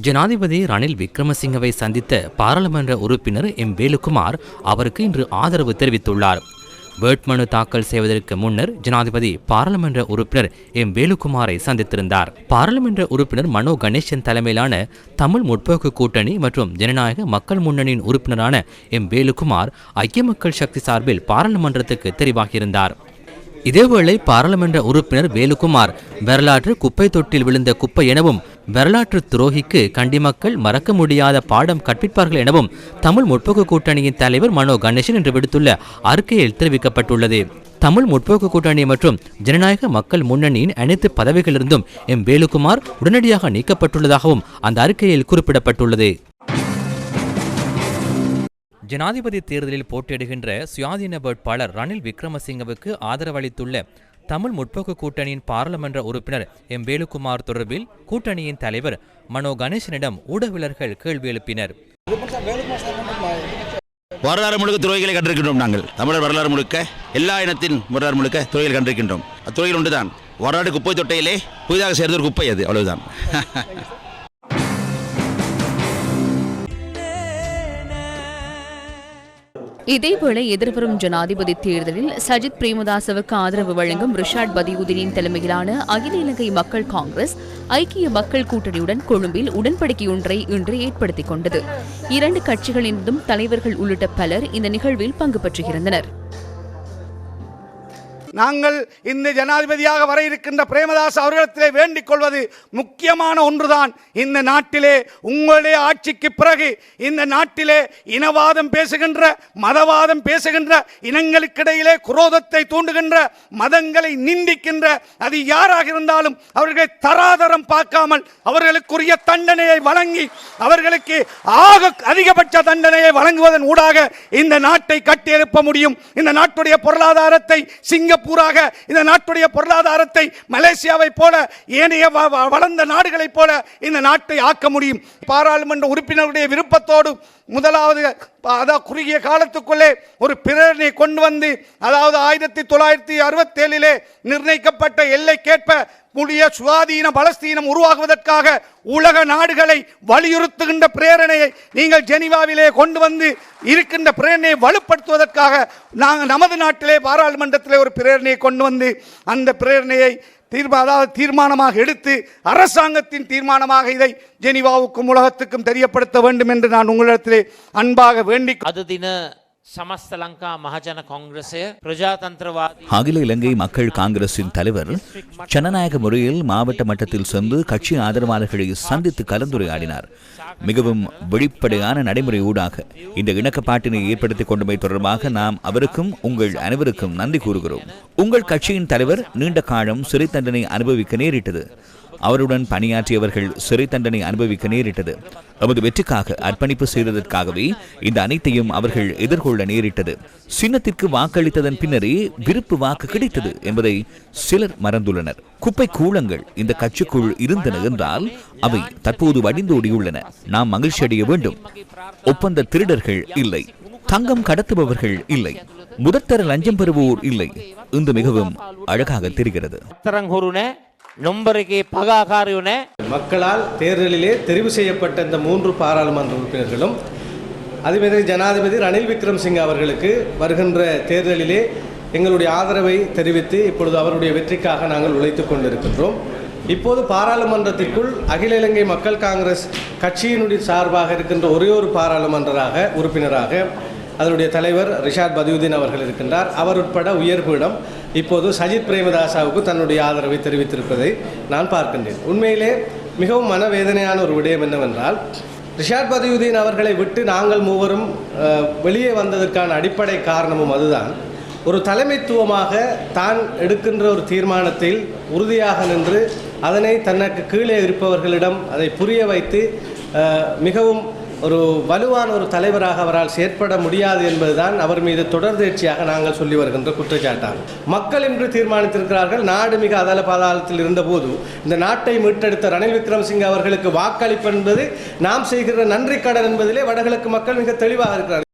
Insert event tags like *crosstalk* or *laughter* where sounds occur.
ஜனாதிபதி ரணில் விக்ரமசிங்கவை சந்தித்த பாராளுமன்ற உறுப்பினர் எம் வேலுக்குமார் அவருக்கு இன்று ஆதரவு தெரிவித்துள்ளார். வேட்புமனு தாக்கல் செய்வதற்கு முன்னர் ஜனாதிபதி பாராளுமன்ற உறுப்பினர் எம் வேலுக்குமாரை சந்தித்திருந்தார். பாராளுமன்ற உறுப்பினர் மனோ கணேசன் தலைமையிலான தமிழ் முற்போக்கு கூட்டணி மற்றும் ஜனநாயக மக்கள் முன்னணியின் உறுப்பினரான எம் வேலுக்குமார் ஐக்கிய மக்கள் சக்தி சார்பில் பாராளுமன்றத்துக்கு தெரிவாகியிருந்தார். இதேவேளை பாராளுமன்ற உறுப்பினர் வேலுக்குமார் வரலாற்று குப்பை தொட்டில் விழுந்த குப்பை எனவும் வரலாற்று துரோகிக்கு கண்டி மக்கள் மறக்க முடியாத பாடம் கற்பிப்பார்கள் எனவும் தமிழ் முற்போக்கு கூட்டணியின் தலைவர் மனோ கணேசன் என்று விடுத்துள்ள அறிக்கையில் தெரிவிக்கப்பட்டுள்ளது. தமிழ் முற்போக்கு கூட்டணி மற்றும் ஜனநாயக மக்கள் முன்னணியின் அனைத்து பதவிகளிலிருந்தும் எம் வேலுக்குமார் உடனடியாக நீக்கப்பட்டுள்ளதாகவும் அந்த அறிக்கையில் குறிப்பிடப்பட்டுள்ளது. ஜனாதிபதி தேர்தலில் போட்டியிடுகின்ற சுயாதீன வேட்பாளர் ரணில் விக்ரமசிங்கவுக்கு ஆதரவளித்துள்ள தமிழ் முற்போக்கு கூட்டணியின் பாராளுமன்ற உறுப்பினர் எம் வேலுக்குமார் தொடர்பில் கூட்டணியின் தலைவர் மனோ கணேசனிடம் ஊடகவியலர்கள் கேள்வி எழுப்பினர். வரலாறு முழுக்க துறைகளை கண்டிருக்கின்றோம் நாங்கள். தமிழர் வரலாறு முழுக்க எல்லா இனத்தின் வரலாறு முழுக்க துறைகள் கண்டிருக்கின்றோம். அத்துறையில் ஒன்றுதான். வரலாறு குப்பை தொட்டையிலே புதிதாக சேர்ந்த ஒரு குப்பை அது அவ்வளவுதான். *laughs* இதேவேளை எதிர்வரும் ஜனாதிபதி தேர்தலில் சஜித் பிரேமதாசவுக்கு ஆதரவு வழங்கும் ரிஷாட் பதியுதீனின் தலைமையிலான அகில இலங்கை மக்கள் காங்கிரஸ் ஐக்கிய மக்கள் கூட்டணியுடன் கொழும்பில் உடன்படிக்கையொன்றை இன்று ஏற்படுத்திக் கொண்டது. இரண்டு கட்சிகளினதும் தலைவர்கள் உள்ளிட்ட பலர் இந்த நிகழ்வில் பங்கு பெற்றிருந்தனர். நாங்கள் இந்த ஜனாதிபதியாக வர இருக்கின்ற பிரேமதாஸ் அவர்களிடத்திலே வேண்டிக் கொள்வது முக்கியமான ஒன்றுதான். இந்த நாட்டிலே உங்களுடைய ஆட்சிக்கு பிறகு இந்த நாட்டிலே இனவாதம் பேசுகின்ற மதவாதம் பேசுகின்ற இனங்களுக்கிடையிலே குரோதத்தை தூண்டுகின்ற மதங்களை நிந்திக்கின்ற அது யாராக இருந்தாலும் அவர்களை தராதரம் பார்க்காமல் அவர்களுக்குரிய தண்டனையை வழங்கி அவர்களுக்கு ஆக அதிகபட்ச தண்டனையை வழங்குவதன் ஊடாக இந்த நாட்டை கட்டியெழுப்ப முடியும். இந்த நாட்டுடைய பொருளாதாரத்தை சிங்கப்பூராக இந்த நாட்டுடைய பொருளாதாரத்தை மலேசியாவை போல ஏனைய வளர்ந்த நாடுகளைப் போல இந்த நாட்டை ஆக்க முடியும். பாராளுமன்ற உறுப்பினருடைய விருப்பத்தோடு முதலாவது அதாவது குறுகிய காலத்துக்குள்ளே ஒரு பிரேரணை கொண்டு வந்து அதாவது ஆயிரத்தி தொள்ளாயிரத்தி அறுபத்தேழிலே நிர்ணயிக்கப்பட்ட எல்லைக்கேற்ப புதிய சுவாதீன பலஸ்தீனம் உருவாகுவதற்காக உலக நாடுகளை வலியுறுத்துகின்ற பிரேரணையை நீங்கள் ஜெனிவாவிலே கொண்டு வந்து இருக்கின்ற பிரேரணையை வலுப்படுத்துவதற்காக நாங்கள் நமது நாட்டிலே பாராளுமன்றத்திலே ஒரு பிரேரணையை கொண்டு வந்து அந்த பிரேரணையை தீர்மா அதாவது தீர்மானமாக எடுத்து அரசாங்கத்தின் தீர்மானமாக இதை ஜெனிவாவுக்கும் உலகத்துக்கும் தெரியப்படுத்த வேண்டும் என்று நான் உங்களிடத்திலே அன்பாக வேண்டி அது தின சமஸ்த லங்கா மகஜன காங்கிரஸ் அகில இலங்கை மக்கள் காங்கிரசின் தலைவர் ஜனநாயக முறையில் மாவட்ட மட்டத்தில் சென்று கட்சி ஆதரவாளர்களை சந்தித்து கலந்துரையாடினார். மிகவும் வெளிப்படையான நடைமுறை ஊடாக இந்த இணக்கப்பாட்டினை ஏற்படுத்திக் கொண்டமை தொடர்பாக நாம் அவருக்கும் உங்கள் அனைவருக்கும் நன்றி கூறுகிறோம். உங்கள் கட்சியின் தலைவர் நீண்ட காலம் சிறை தண்டனை அனுபவிக்க நேரிட்டது. அவருடன் பணியாற்றியவர்கள் சிறை தண்டனை அனுபவிக்க நேரிட்டது. எமது வெற்றிக்காக அர்ப்பணிப்பு செய்ததற்காகவே இந்த அனைத்தையும் அவர்கள் எதிர்கொள்ள நேரிட்டது. சின்னத்திற்கு வாக்களித்ததன் பின்னரே விருப்பு வாக்கு கிடைத்தது என்பதை சிலர் மறந்துள்ளனர். குப்பை கூளங்கள் இந்த கட்சிக்குள் இருந்தன என்றால் அவை தற்போது வடிந்தோடியுள்ளன. நாம் மகிழ்ச்சி அடைய வேண்டும். ஒப்பந்த திருடர்கள் இல்லை. தங்கம் கடத்துபவர்கள் இல்லை. முதற்தர லஞ்சம் பெறுவோர் இல்லை. இன்று மிகவும் அழகாக தெரிகிறது. நொம்பருக்கு பகாகாரியுன மக்களால் தேர்தலிலே தெரிவு செய்யப்பட்ட இந்த மூன்று பாராளுமன்ற உறுப்பினர்களும் அதுமாரி ஜனாதிபதி ரணில் விக்ரம்சிங் அவர்களுக்கு வருகின்ற தேர்தலிலே எங்களுடைய ஆதரவை தெரிவித்து இப்பொழுது அவருடைய வெற்றிக்காக நாங்கள் உழைத்து கொண்டிருக்கின்றோம். இப்போது பாராளுமன்றத்திற்குள் அகில இலங்கை மக்கள் காங்கிரஸ் கட்சியினுடைய சார்பாக இருக்கின்ற ஒரே ஒரு பாராளுமன்றராக உறுப்பினராக அதனுடைய தலைவர் ரிஷாத் பதியுதீன் அவர்கள் இருக்கின்றார். அவர் உட்பட உயர்பீடம் இப்போது சஜித் பிரேமதாசாவுக்கு தன்னுடைய ஆதரவை தெரிவித்திருப்பதை நான் பார்க்கின்றேன். உண்மையிலே மிகவும் மனவேதனையான ஒரு விடயம் என்னவென்றால் ரிஷாட் பதியுதீன் அவர்களை விட்டு நாங்கள் மூவரும் வெளியே வந்ததற்கான அடிப்படை காரணமும் அதுதான். ஒரு தலைமைத்துவமாக தான் எடுக்கின்ற ஒரு தீர்மானத்தில் உறுதியாக நின்று அதனை தனக்கு கீழே இருப்பவர்களிடம் அதை புரிய வைத்து மிகவும் ஒரு வலுவான ஒரு தலைவராக அவரால் செயற்பட முடியாது என்பதுதான் அவர் மீது தொடர்ந்தேர்ச்சியாக நாங்கள் சொல்லி வருகின்ற குற்றச்சாட்டாகும். மக்கள் என்று தீர்மானித்திருக்கிறார்கள். நாடு மிக அதல பாதாளத்தில் இருந்தபோது இந்த நாட்டை மீட்டெடுத்த ரணில் விக்ரமசிங்க அவர்களுக்கு வாக்களிப்பு என்பது நாம் செய்கிற நன்றி கடன் என்பதிலே வடகிழக்கு மக்கள் மிக தெளிவாக இருக்கிறார்கள்.